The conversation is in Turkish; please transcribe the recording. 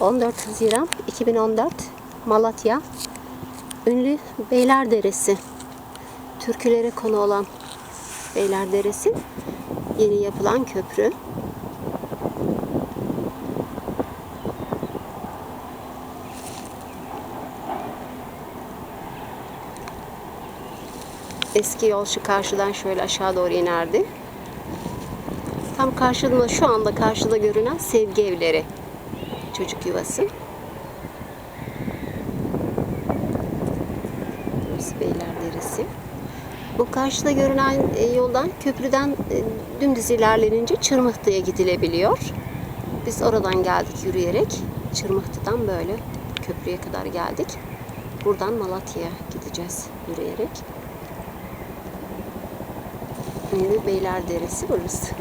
14 Haziran 2014 Malatya ünlü Beylerderesi türkülere konu olan Beylerderesi yeni yapılan köprü. Eski yol şu karşıdan şöyle aşağı doğru inerdi. Tam karşıda şu anda karşıda görünen sevgi evleri. Çocuk yuvası. Burası Beylerderesi. Bu karşıda görünen e, yoldan köprüden e, dümdüz ilerlenince Çırmıhtı'ya gidilebiliyor. Biz oradan geldik yürüyerek. Çırmıhtı'dan böyle köprüye kadar geldik. Buradan Malatya'ya gideceğiz yürüyerek. Ünlü Beylerderesi burası.